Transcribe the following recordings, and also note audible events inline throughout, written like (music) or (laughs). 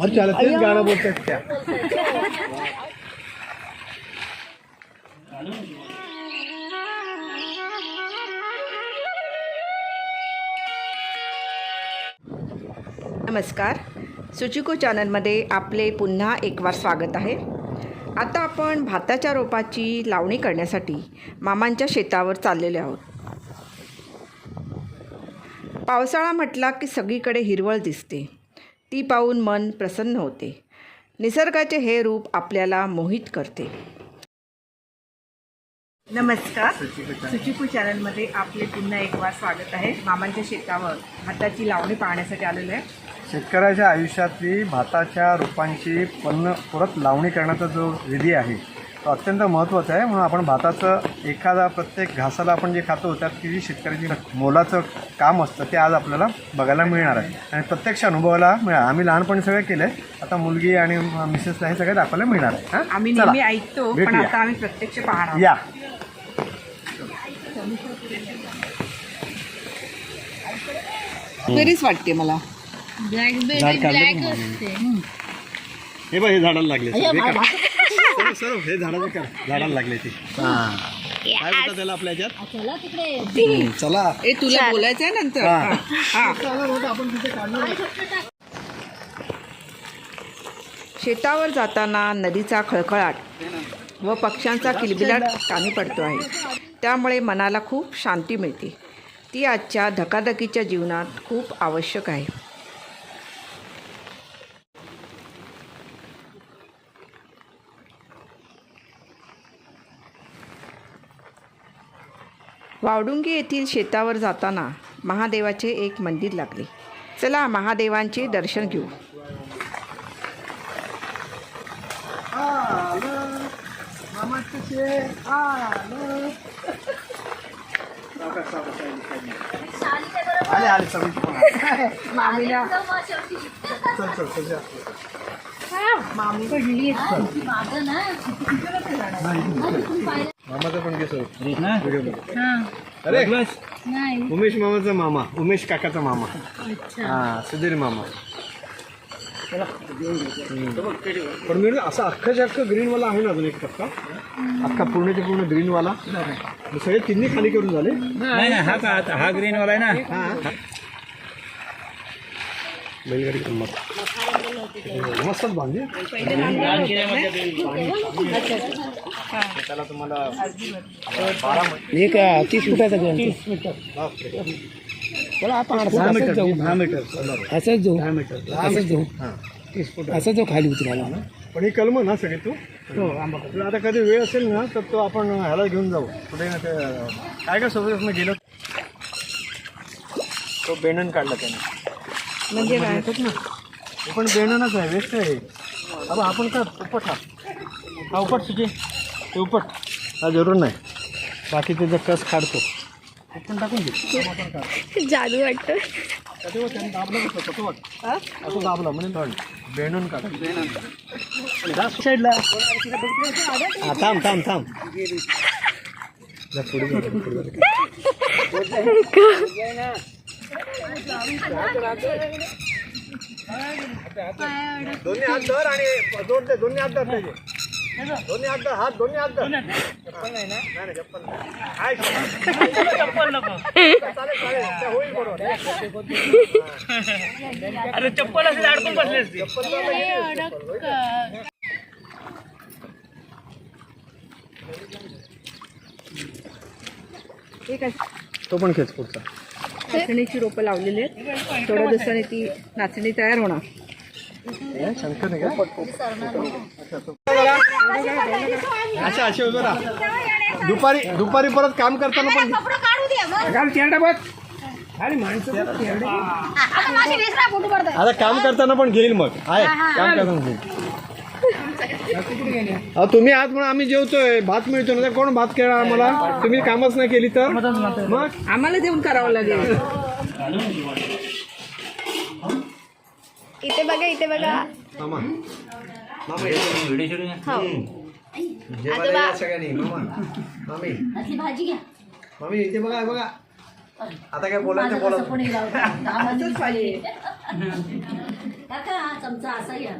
अच्छा तेच गाणं बोलतात त्या नमस्कार. सुचिको चॅनलमध्ये आपले पुन्हा एक वार स्वागत आहे. आता आपण भाताच्या रोपाची लावणी करण्यासाठी मामांच्या शेतावर चाललेले आहोत. पावसाळा म्हटला की सगळीकडे हिरवळ दिसते. ती पाहून मन प्रसन्न होते. निसर्गाचे हे रूप आपल्याला मोहित करते. नमस्कार. सुचिकू चॅनलमध्ये आपले पुन्हा एक वार स्वागत आहे. मामांच्या शेतावर भाताची लावणी पाहण्यासाठी आलेलो आहे. शेतकऱ्याच्या आयुष्यातली भाताच्या रोपांची पन्न परत लावणी करण्याचा जो विधी आहे तो अत्यंत महत्त्वाचा आहे. म्हणून आपण भाताचं एखादा प्रत्येक घासाला आपण जे खातो त्यात किती शेतकऱ्याची मोलाचं काम असतं ते आज आपल्याला बघायला मिळणार आहे. आणि प्रत्यक्ष अनुभवाला मिळणार. आम्ही लहानपणी सगळं केलं. आहे आता मुलगी आणि मिसेसला हे सगळं दाखवायला मिळणार आहे. हां? आम्ही नेहमी ऐकतो पण. आता आम्ही प्रत्यक्ष पाहणार. या. बरीच वाटते मला. झाड काढलं का मामीने? हे बघ हे झाडाला लागले हे झाडाला कर. झाडाला लागले ते. हां. काय बोलतात त्याला आपल्या हम्म, चला. ए तुला बोलायचं आहे नंतर? हा. हा. आपण तिथे काढणार शेतावर जाताना नदीचा खळखळाट व पक्ष्यांचा किलबिलाट कानी पडतो आहे. त्यामुळे मनाला खूप शांती मिळते. ती आजच्या धकाधकीच्या जीवनात खूप आवश्यक आहे. वावडुंगी येथील शेतावर जाताना महादेवाचे एक मंदिर लागले. चला महादेवांचे दर्शन घेऊ. आले आले सगळी. मामीला. चल चल चल जा. मामी. मामाचा पण केस व्हिडिओ अरे. उमेश? मामाचा मामा. उमेश काकाचा मामा. हा सुधीर मामा. पण मी असं अख्खाच्या अख्खं ग्रीनवाला आहे ना अजून एक टक्का अख्खा पूर्णच्या पूर्ण ग्रीनवाला? सगळे तिन्ही खाली करून झाले? नाही नाही हा का हा ग्रीन वाला आहे ना? हा बैलगाडी गंमत मस्तच बांधली. त्याला तुम्हाला बारा एक तीस फुटाचा घेऊन बापरे. दहा मीटर दहा मीटर असंच जाऊ. दहा मीटर असंच जाऊ. हां. तीस फूट. असंच जाऊ खाली उतरायला. पण ही कलम ना सगळी तू? तुला आता कधी वेळ असेल ना तर तो आपण ह्याला घेऊन जाऊ. कुठे ना ते काय काय सोबत मी गेलो? तो बेणन काढला त्याने. म्हणजे काय? ना. हे पण बेणनच आहे वेस्ट आहे. हे. अबा आपण का उपट हा? हा उपट सुचे ते उपट हा जरूर नाही. बाकी त्याचा कस काढतो. हे टाकून दे जादू वाटतं. असं दाबलं म्हणजे धड. बेणन काढ. बेणन साईडला हा थांब. (laughs) दोन्ही हात धर आणि जोड दे दोन्ही हात धर दोन्ही हात धर हात दोन्ही हात धर. चप्पल नाही ना? नाही नाही, चप्पल नाही. आहे चप्पल. नको. चालेल चालेल. ते होईल बरोबर. अरे चप्पल असेल अडकून बसले असते. हे तो पण खेच पुढचा. नाचणीची रोपं लावलेली आहेत. थोड्या दिवसांनी ती नाचणी तयार होणार. शंकर नाही. का अच्छा असे उभे राहा. दुपारी दुपारी परत काम करताना पण आता काम करताना पण घेईल मग. आहे काम करताना घेईल. अहो, तुम्ही आज म्हणून आम्ही जेवतोय. भात मिळतो ना तर कोण भात केला आम्हाला? तुम्ही कामच नाही केली तर. मग? आम्हाला देऊन करावं लागेल. इथे बघा इथे बघा. मामा. मामा हो. जेवायला या सगळ्यांनी मामा. मामी. मामी इथे बघा हे बघा. आता काय बोलायचं बोला असंच पाहिजे. काका हा चमचा असा घ्या.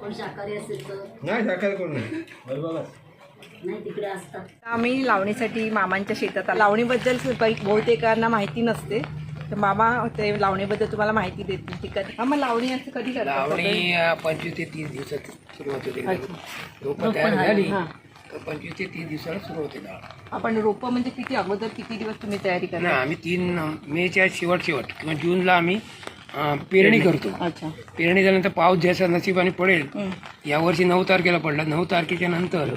कोण शाकाहारी असेल तर. नाही दाखल कोण नाही. नाही तिकडे असतात. आम्ही लावणीसाठी मामांच्या शेतात आलो. लावणीबद्दल बहुतेकांना माहिती नसते. तर मामा ते लावणीबद्दल तुम्हाला माहिती देतील ती कधी हा मग लावणी असं कधी करतात लावणी पंचवीस ते तीस दिवसात सुरुवात होते रोपं तयार झाली तर पंचवीस ते तीस दिवसाला सुरू होते. आपण रोपं म्हणजे किती अगोदर किती दिवस तुम्ही तयारी नाही करता आम्ही तीन अं, मेच्या शेवट शेवट किंवा जूनला आम्ही अं, पेरणी करतो. अच्छा. पेरणी झाल्यानंतर पाऊस जसा नशिबाने पडेल यावर्षी नऊ तारखेला पडला. नऊ तारखेच्या नंतर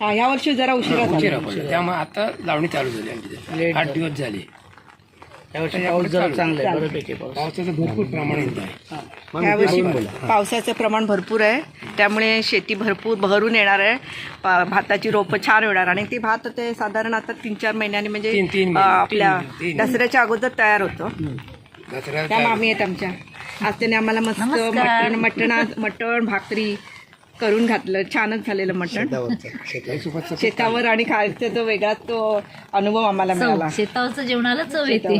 हा ह्या वर्षी जरा उशिरा झाला. उशिरा पडला. त्यामुळे आता लावणी चालू झाली आमची. आठ दिवस झाले. पाऊस जरा चांगला आहे. बऱ्यापैकी पावसाचं भरपूर प्रमाण येत आहे. ह्या वर्षी पावसाचं प्रमाण भरपूर आहे. त्यामुळे शेती भरपूर भरून येणार आहे. पा- भाताची रोपं छान येणार आणि ते भात ते साधारण आता तीन चार महिन्यांनी म्हणजे तीन- तीन अं, महिने, आपल्या तीन- तीन. दसऱ्याच्या अगोदर तयार होतो. दसऱ्याला त्या मामी आहेत आमच्या. आज त्याने आम्हाला मस्त मटण मटण मटण भाकरी करून घातलं. छानच झालेलं मटण. शेतावर आणि खायचा तो वेगळाच तो अनुभव आम्हाला मिळाला. शेतावरचं जेवणाला चव येते.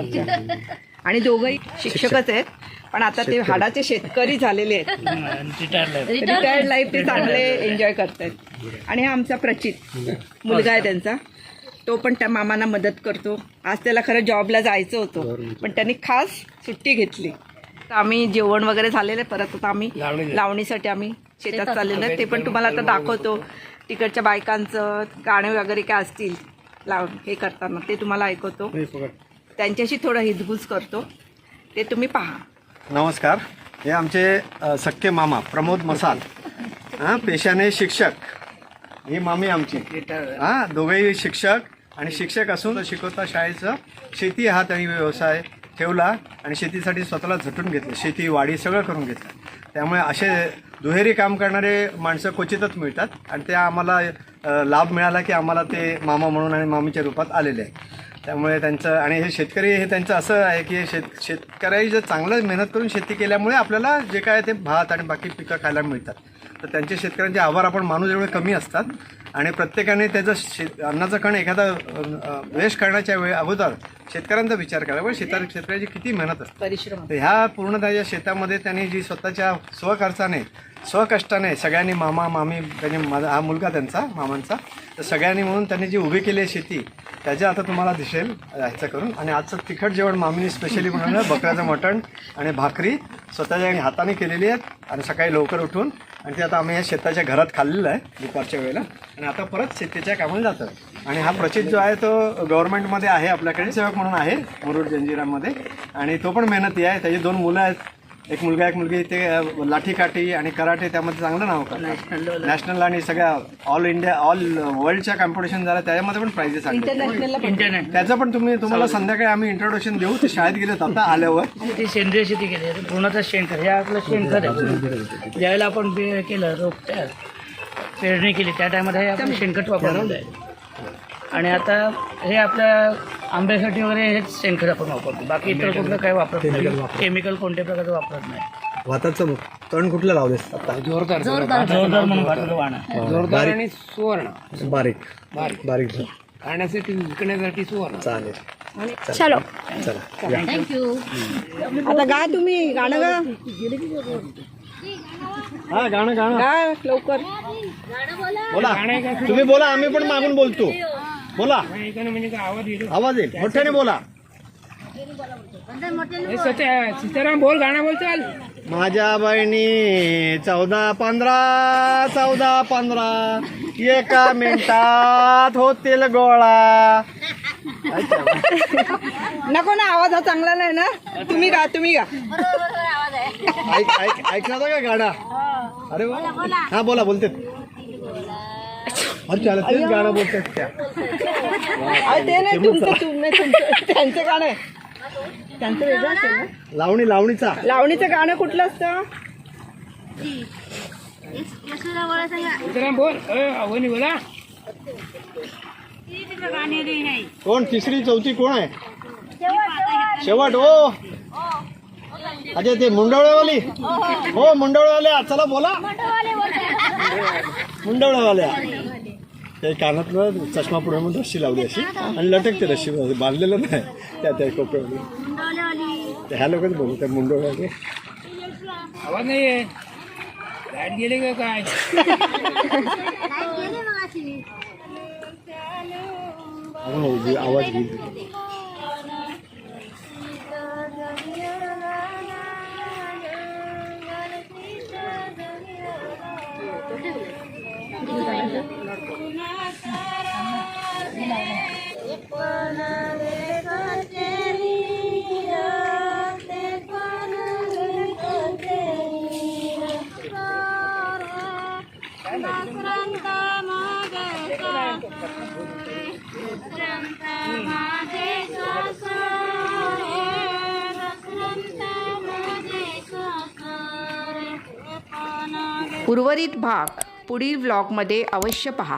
आणि दोघंही शिक्षकच आहेत पण आता ते हाडाचे शेतकरी झालेले आहेत. रिटायर्ड लाईफ ते चांगले एन्जॉय करतायत. आणि हा आमचा प्रचित मुलगा. आहे त्यांचा. तो पण त्या मामांना मदत करतो. आज त्याला खरं जॉबला जायचं होतं पण त्यांनी खास सुट्टी घेतली. तर आम्ही जेवण वगैरे झालेलं आहे परत आता आम्ही लावणी- लावणीसाठी आम्ही शेतात चाललेलो आहे ते पण तुम्हाला आता दाखवतो. तिकडच्या बायकांचं गाणे वगैरे काय असतील लाव हे करताना ते तुम्हाला ऐकवतो. त्यांच्याशी थोडं हितगुज करतो. ते तुम्ही पहा. नमस्कार. हे आमचे सख्खे मामा प्रमोद मसाल. हां पेशाने शिक्षक. ही मामी आमची. हां दोघेही शिक्षक आणि शिक्षक असून शिकवता शाळेचं. शेती हा त्यांनी व्यवसाय ठेवला आणि शेतीसाठी स्वतःला झटून घेतलं. शेती वाडी सगळं करून घेतलं. त्यामुळे असे दुहेरी काम करणारे माणसं क्वचितच मिळतात आणि ते आम्हाला लाभ मिळाला की आम्हाला ते मामा म्हणून आणि मामीच्या रूपात आलेले आहे. त्यामुळे त्यांचं आणि हे शेतकरी हे त्यांचं असं आहे की शेत शेतकरी जर चांगलं मेहनत करून शेती केल्यामुळे आपल्याला जे काय ते भात आणि बाकी पिकं खायला मिळतात. तर त्यांचे शेतकऱ्यांचे आभार आपण माणूस एवढे कमी असतात आणि प्रत्येकाने त्याचं शेत अन्नाचं कण एखादा वेस्ट करण्याच्या वेळ अगोदर शेतकऱ्यांचा विचार करावा. शेतात शेतकऱ्याची किती मेहनत असते. परिश्रम. ह्या पूर्ण त्याच्या शेतामध्ये त्यांनी जी स्वतःच्या स्वखर्चाने स्वकष्टाने सगळ्यांनी मामा मामी त्यांनी माझा हा मुलगा त्यांचा मामांचा. तर सगळ्यांनी म्हणून त्यांनी जी उभी केली आहे शेती त्याच्या आता तुम्हाला दिसेल ह्याचं करून. आणि आजचं तिखट जेवण मामीने स्पेशली बनवलं बकऱ्याचं मटण आणि भाकरी. स्वतःच्या हाताने केलेली आहेत आणि सकाळी लवकर उठून. आणि ते आता आम्ही या शेताच्या घरात खाल्लेलं आहे दुपारच्या वेळेला. आणि आता परत शेतीच्या कामाला जातं आणि हा प्रचित जो आहे तो गव्हर्नमेंटमध्ये आहे आपल्याकडे सेवक म्हणून आहे मुरुड जंजिरामध्ये. आणि तो पण मेहनती आहे त्याची दोन मुलं आहेत. एक मुलगा एक मुलगी ते लाठीकाठी आणि कराटे त्यामध्ये चांगलं नाव करतात नॅशनल आणि सगळ्या ऑल इंडिया ऑल वर्ल्डच्या कॉम्पिटिशन झालं त्याच्यामध्ये पण प्राइजेस पण. त्याचं पण तुम्ही तुम्हाला संध्याकाळी आम्ही इंट्रोडक्शन देऊ. ते शाळेत गेलेत आता आल्यावर. ती सेंद्रिय शेती केली. पूर्णतः शेणखत? हे आपलं शेणखत आहे. ज्यावेळेला आपण केलं रोप पेरणी केली त्या टायमात हे आपण शेणखत वापरलेलं आहे आणि आता हे आपल्या आंब्यासाठी वगैरे हेच शेणखत आपण वापरतो. बाकी इतर कुठलं काही वापरत नाही. केमिकल कोणत्या प्रकारचं वापरत नाही. भाताचं तण कुठलं लावलेस आता जोरदार जोरदार म्हणून वाणं. जोरदार आणि सुवर्ण. बारीक. बारीक. बारीक खाण्यासाठी विकण्यासाठी सुवर्ण. चालेल. चलो. चला. थँक्यू आता गा तुम्ही. गाणं गा. हा गाणं गाणं. गा लवकर. बोला. तुम्ही बोला आम्ही पण मागून बोलतो. बोला. म्हणजे आवाज येतो आवाज येईल. मोठ्याने बोला. हे सत्य- सीताराम बोल गाणं बोल चाल. माझ्या बहिणी चौदा पंधरा चौदा पंधरा. एका मिनिटात होतील गोळा. नको ना आवाज हा चांगला नाही ना. तुम्ही गा तुम्ही गा. ऐक ऐक ऐकणार का गाणं? अरे वा. हा बोला बोलते अच्छा तेच गाणं बोलतात त्या. ते नाही तुमचं तुम नाही तुमचं त्यांचं गाणं आहे. त्यांचं वेगळं असेल ना? लावणी लावणीचा. लावणीचं गाणं कुठलं असतं? सीताराम बोल. अ, अवनी बोला. कोण? तिसरी चौथी कोण आहे? शेवट हो. अच्छा ते मुंडवळेवाली. हो मुंडवळेवाल्या. चला बोला. मुंडवळेवाल्या. त्या कानातनं चष्मा पुढे म्हणून रस्सी लावली अशी. आणि लटकते रस्सी बांधलेलं नाही त्या त्या कोपऱ्यामध्ये. ह्या लोकच बोलू त्या मुंडो आवाज नाही आहे लाइट काय? हो, हो, आवाज गेली उर्वरित भाग. पुढील व्लॉगमध्ये अवश्य पहा.